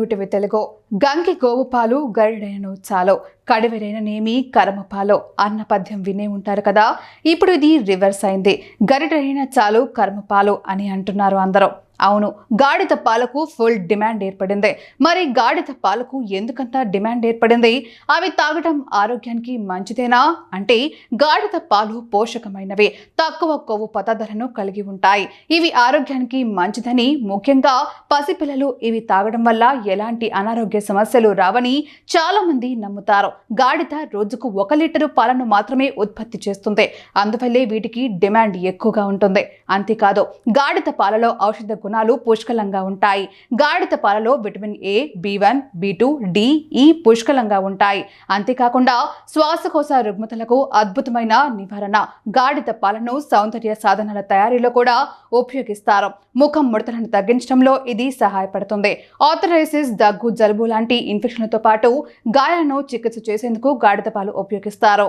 New TV Telugu. గంకి గోవు పాలు గరిడైన చాలు కడివెరైన నేమి కర్మపాలో అన్న పద్యం వినే ఉంటారు కదా. ఇప్పుడు ఇది రివర్స్ అయింది. గరిడైన చాలు కర్మపాలు అని అంటున్నారు అందరూ. అవును గాడిద పాలకు ఫుల్ డిమాండ్ ఏర్పడింది. మరి గాడిద పాలకు ఎందుకంత డిమాండ్ ఏర్పడింది? అవి తాగడం ఆరోగ్యానికి మంచిదేనా? అంటే గాడిద పాలు పోషకమైనవి తక్కువ కొవ్వు పదార్థాలను కలిగి ఉంటాయి. ఇవి ఆరోగ్యానికి మంచిదని ముఖ్యంగా పసిపిల్లలు ఇవి తాగడం వల్ల ఎలాంటి అనారోగ్య సమస్యలు రావని చాలా మంది నమ్ముతారు. గాడిద రోజుకు ఒక లీటరు పాలను మాత్రమే ఉత్పత్తి చేస్తుంది. అందువల్లే వీటికి డిమాండ్ ఎక్కువగా ఉంటుంది. అంతేకాదు గాడిద పాలలో ఔషధ గుణాలు పుష్కలంగా ఉంటాయి. గాడిద పాలలో vitamin A B one B two D E పుష్కలంగా ఉంటాయి. అంతేకాకుండా శ్వాసకోశ రుగ్మతలకు అద్భుతమైన నివారణ. గాడిద పాలను సౌందర్య సాధనాల తయారీలో కూడా ఉపయోగిస్తారు. ముఖం ముడతలను తగ్గించడంలో ఇది సహాయపడుతుంది. ఆథరైసిస్ దగ్గు జలుబు లాంటి ఇన్ఫెక్షన్లతో పాటు గాయాలను చికిత్స చేసేందుకు గాడిద పాలు ఉపయోగిస్తారు.